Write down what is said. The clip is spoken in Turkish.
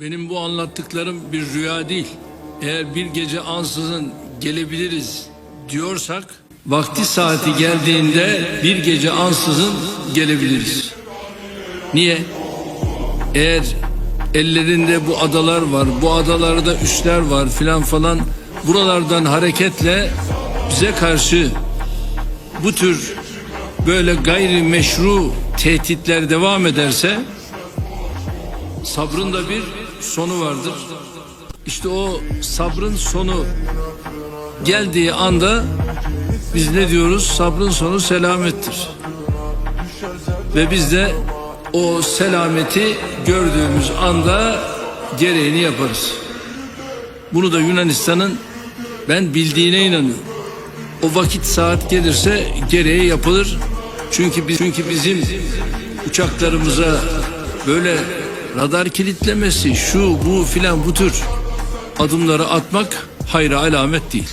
Benim bu anlattıklarım bir rüya değil. Eğer bir gece ansızın gelebiliriz diyorsak vakti saati geldiğinde bir gece ansızın gelebiliriz. Niye? Eğer ellerinde bu adalar var, bu adalarda üsler var filan falan buralardan hareketle bize karşı bu tür böyle gayri meşru tehditler devam ederse sabrın da bir sonu vardır. İşte o sabrın sonu geldiği anda biz ne diyoruz? Sabrın sonu selamettir. Ve biz de o selameti gördüğümüz anda gereğini yaparız. Bunu da Yunanistan'ın ben bildiğine inanıyorum. O vakit saat gelirse gereği yapılır. Çünkü biz, çünkü bizim uçaklarımıza böyle radar kilitlemesi, şu bu filan bu tür adımları atmak hayra alamet değil.